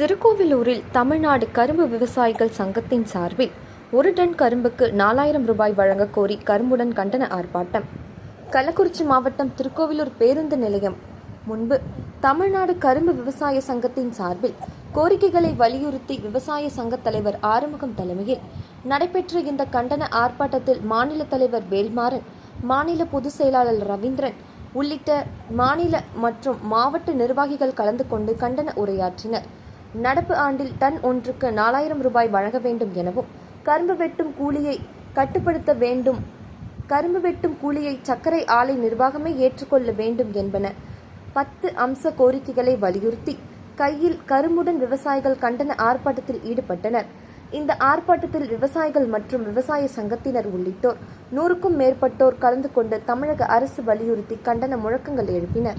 திருக்கோவிலூரில் தமிழ்நாடு கரும்பு விவசாயிகள் சங்கத்தின் சார்பில் ஒரு டன் கரும்புக்கு நாலாயிரம் ரூபாய் வழங்க கோரி கரும்புடன் கண்டன ஆர்ப்பாட்டம். கள்ளக்குறிச்சி மாவட்டம் திருக்கோவிலூர் பேருந்து நிலையம் முன்பு தமிழ்நாடு கரும்பு விவசாய சங்கத்தின் சார்பில் கோரிக்கைகளை வலியுறுத்தி விவசாய சங்கத் தலைவர் ஆறுமுகம் தலைமையில் நடைபெற்ற இந்த கண்டன ஆர்ப்பாட்டத்தில் மாநில தலைவர் வேல்மாறன் மாநில பொதுச் செயலாளர் ரவீந்திரன் உள்ளிட்ட மாநில மற்றும் மாவட்ட நிர்வாகிகள் கலந்து கொண்டு கண்டன உரையாற்றினர். நடப்பு ஆண்டில் டன் ஒன்றுக்கு நாலாயிரம் ரூபாய் வழங்க வேண்டும் எனவும் கரும்பு வெட்டும் கூலியை கட்டுப்படுத்த வேண்டும் கரும்பு வெட்டும் கூலியை சர்க்கரை ஆலை நிர்வாகமே ஏற்றுக்கொள்ள வேண்டும் என்பன பத்து அம்ச கோரிக்கைகளை வலியுறுத்தி கையில் கரும்புடன் விவசாயிகள் கண்டன ஆர்ப்பாட்டத்தில் ஈடுபட்டனர். இந்த ஆர்ப்பாட்டத்தில் விவசாயிகள் மற்றும் விவசாய சங்கத்தினர் உள்ளிட்டோர் நூறுக்கும் மேற்பட்டோர் கலந்து கொண்டு தமிழக அரசு வலியுறுத்தி கண்டன முழக்கங்கள் எழுப்பினர்.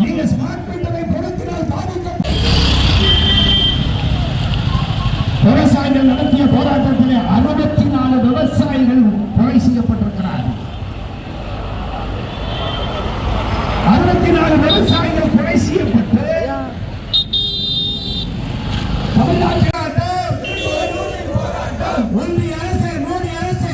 நீங்கள் ஸ்மார்ட் மீட்டரை பொருத்தினால் விவசாயிகள் நடத்திய போராட்டத்திலே அறுபத்தி நாலு விவசாயிகள் கொலை செய்யப்பட்டிருக்கிறார்கள். அறுபத்தி நாலு விவசாயிகள் கொலை செய்யப்பட்டு தமிழ்நாட்டில் ஒன்றிய அரசு அரசு அரசு.